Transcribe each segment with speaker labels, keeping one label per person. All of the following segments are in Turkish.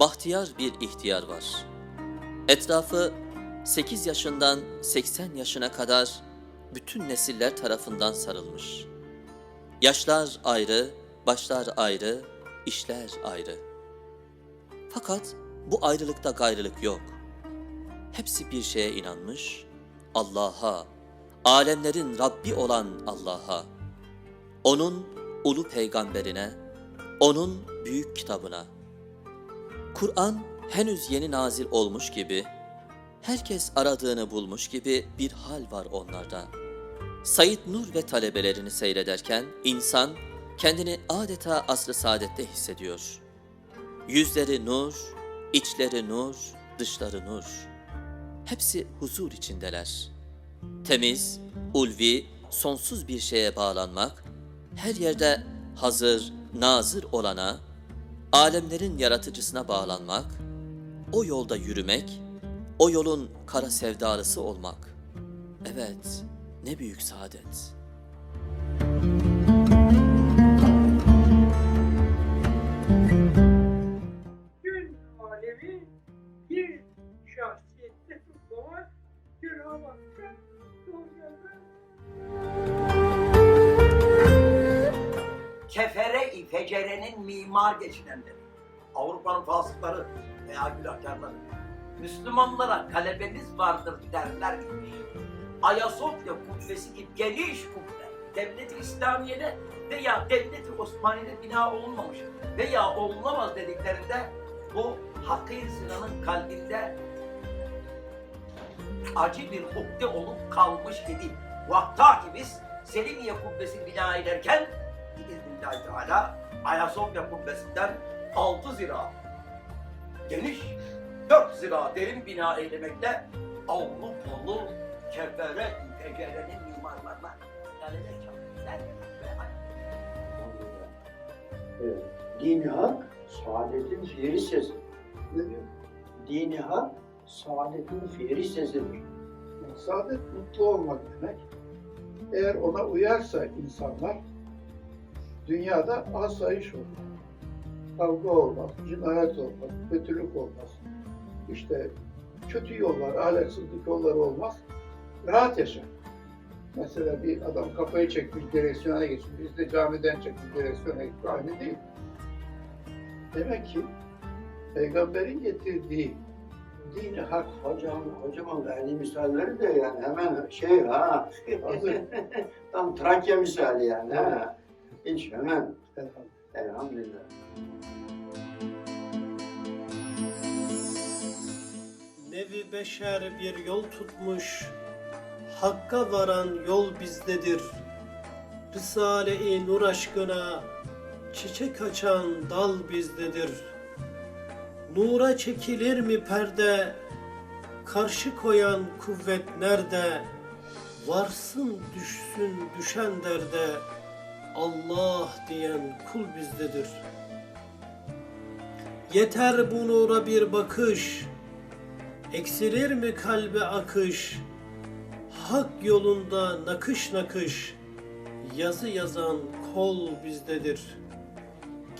Speaker 1: bahtiyar bir ihtiyar var. Etrafı 8 yaşından 80 yaşına kadar bütün nesiller tarafından sarılmış. Yaşlar ayrı, başlar ayrı, işler ayrı. Fakat bu ayrılıkta gayrılık yok. Hepsi bir şeye inanmış, Allah'a, alemlerin Rabbi olan Allah'a, O'nun ulu peygamberine, O'nun büyük kitabına. Kur'an henüz yeni nazil olmuş gibi, herkes aradığını bulmuş gibi bir hal var onlarda. Said Nur ve talebelerini seyrederken insan kendini adeta asr-ı saadette hissediyor. Yüzleri nur, içleri nur, dışları nur. Hepsi huzur içindeler. Temiz, ulvi, sonsuz bir şeye bağlanmak, her yerde hazır, nazır olana, alemlerin yaratıcısına bağlanmak, o yolda yürümek, o yolun kara sevdalısı olmak. Evet, ne büyük saadet.
Speaker 2: Mimar geçinenleri, Avrupa'nın fasıkları veya günahkarları, Müslümanlara kalebemiz vardır derler imiş. Ayasofya kubbesi gibi geniş kubbe, devlet-i İslamiye'de veya devlet-i Osmaniye'de bina olunmamış veya olulamaz dediklerinde bu Hakkı Sinan'ın kalbinde acı bir ukde olup kalmış idi. Vakta ki biz Selimiye kubbesi bina ederken biiznillahü teala Ayasofya kubbesinden 6 zira geniş 4 zira derin bina eylemekle Avrupalı kefere fecerenin mimarlarına ve
Speaker 3: Evet. Dini hak, saadetin fiili sesi.
Speaker 4: Ne diyor?
Speaker 3: Dini hak, saadetin fiili sesidir.
Speaker 4: Saadet mutlu olmak demek. Eğer ona uyarsa insanlar dünyada asayiş olur. Kavga olmaz, cinayet olmaz, kötülük olmaz. İşte kötü yollar, ahlaksızlık yolları olmaz. Rahat yaşar. Mesela bir adam kafayı çekmiş, direksiyona geçmiş. Biz de camiden çekmiş, direksiyona geçmiş. Aynı değil. Demek ki Peygamberin getirdiği dini hak
Speaker 3: Hocam, hocamın verdiği misalleri de yani hemen şey ha, tam Trakya misali yani ha. Hiç hemen,
Speaker 4: Elhamdülillah.
Speaker 5: Nevi beşer bir yol tutmuş, Hakka varan yol bizdedir. Risale-i Nur aşkına, çiçek açan dal bizdedir. Nura çekilir mi perde, karşı koyan kuvvet nerede? Varsın düşsün düşen derde, Allah diyen kul bizdedir. Yeter bu nura bir bakış, Eksilir mi kalbe akış? Hak yolunda nakış nakış, yazı yazan kol bizdedir.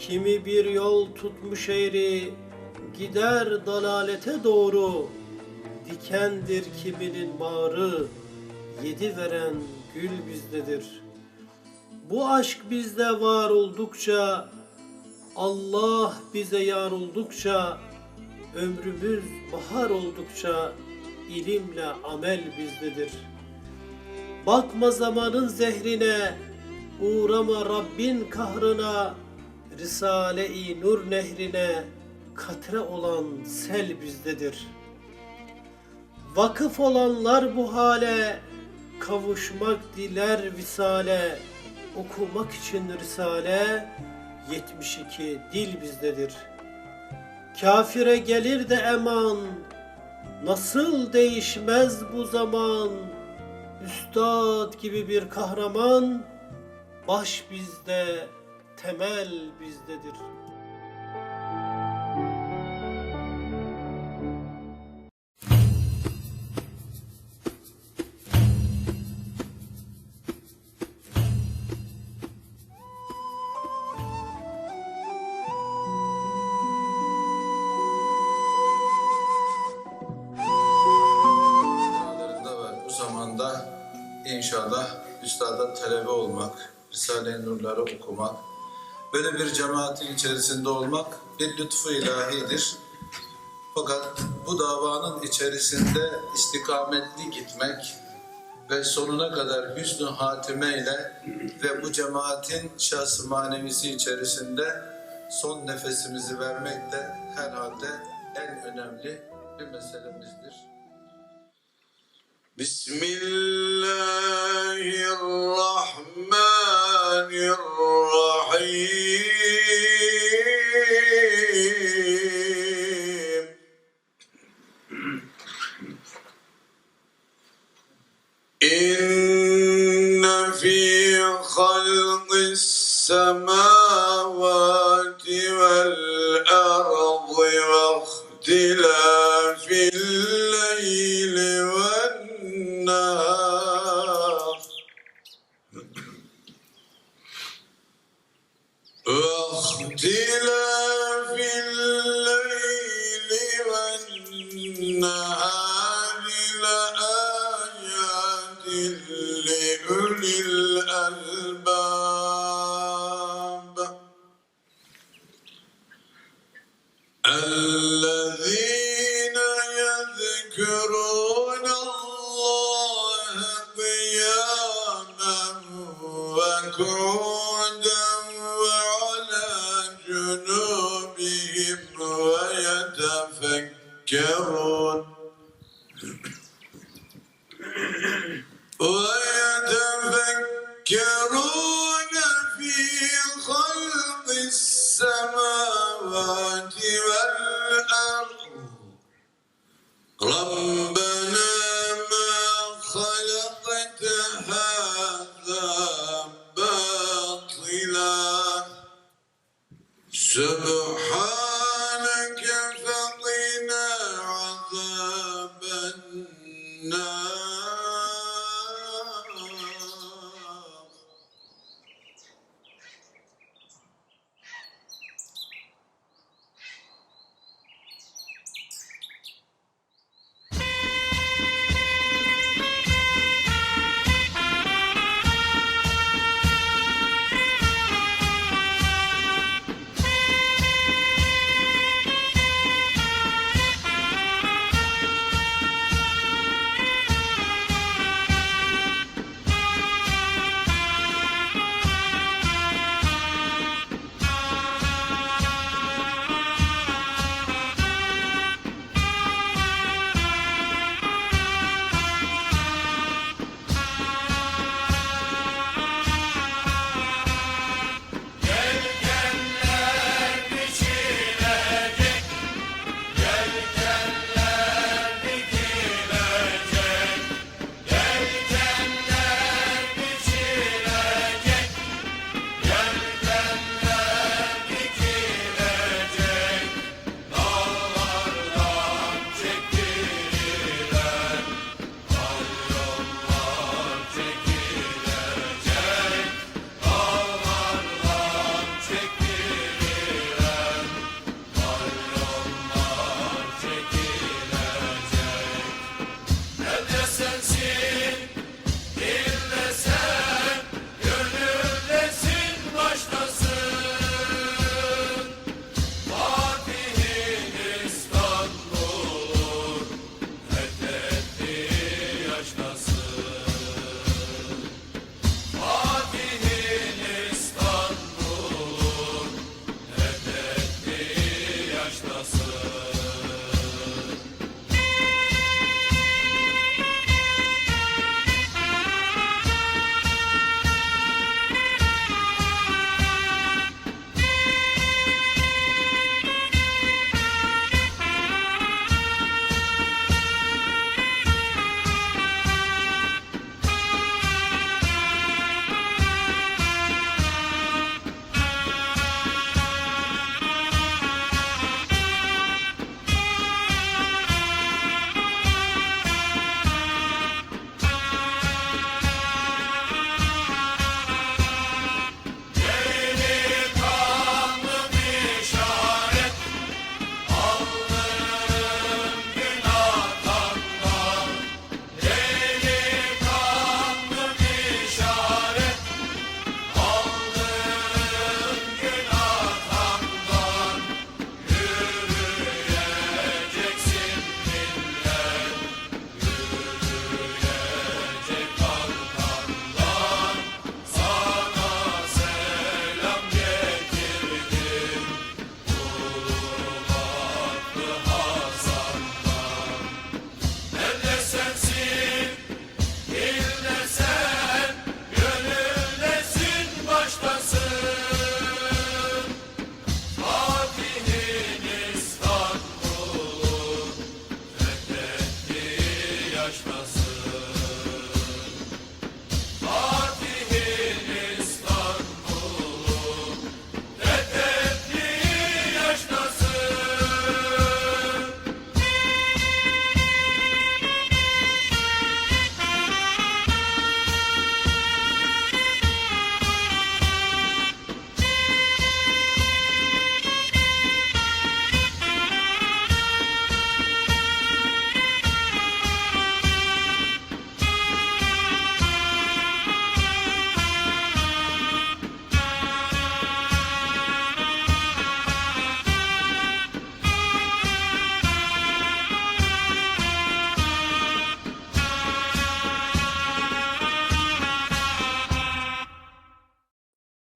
Speaker 5: Kimi bir yol tutmuş eğri, gider dalalete doğru. Dikendir kiminin bağrı, yedi veren gül bizdedir. Bu aşk bizde var oldukça, Allah bize yar oldukça, Ömrümüz bahar oldukça ilimle amel bizdedir. Bakma zamanın zehrine, uğrama Rabbin kahrına, Risale-i Nur nehrine katre olan sel bizdedir. Vakıf olanlar bu hale, kavuşmak diler visale, okumak için Risale, 72 dil bizdedir.'' Kafire gelir de eman, nasıl değişmez bu zaman? Üstad gibi bir kahraman, baş bizde, temel bizdedir.''
Speaker 6: İnşallah üstada talebe olmak, Risale-i Nurları okumak, böyle bir cemaatin içerisinde olmak bir lütfu ilahidir. Fakat bu davanın içerisinde istikametli gitmek ve sonuna kadar hüsnü hatime ile ve bu cemaatin şahsı manevisi içerisinde son nefesimizi vermek de herhalde en önemli bir meselemizdir. بسم الله الرحمن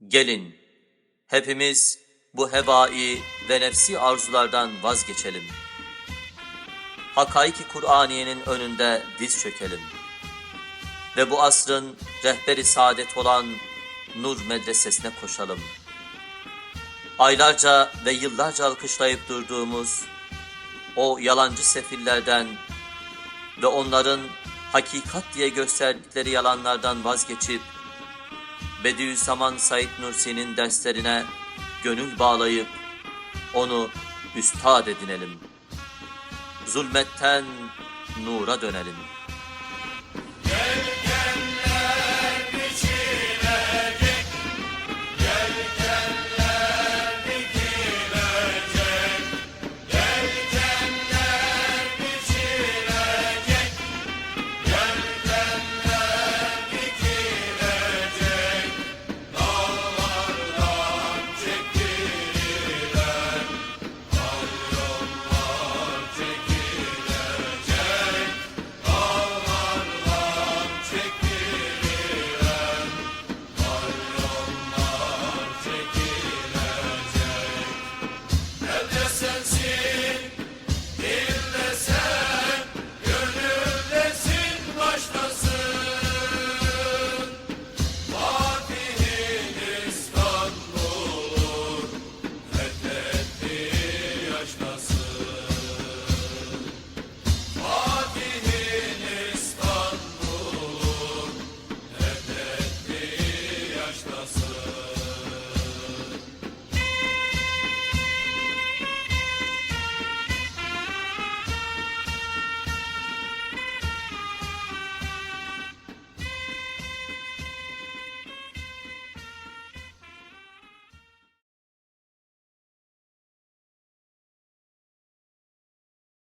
Speaker 1: Gelin, hepimiz bu hevai ve nefsi arzulardan vazgeçelim. Hakaiki Kur'aniyenin önünde diz çökelim. Ve bu asrın rehberi saadet olan Nur Medresesi'ne koşalım. Aylarca ve yıllarca alkışlayıp durduğumuz o yalancı sefillerden ve onların hakikat diye gösterdikleri yalanlardan vazgeçip Bediüzzaman Said Nursi'nin derslerine gönül bağlayıp onu üstad edinelim. Zulmetten nura dönelim.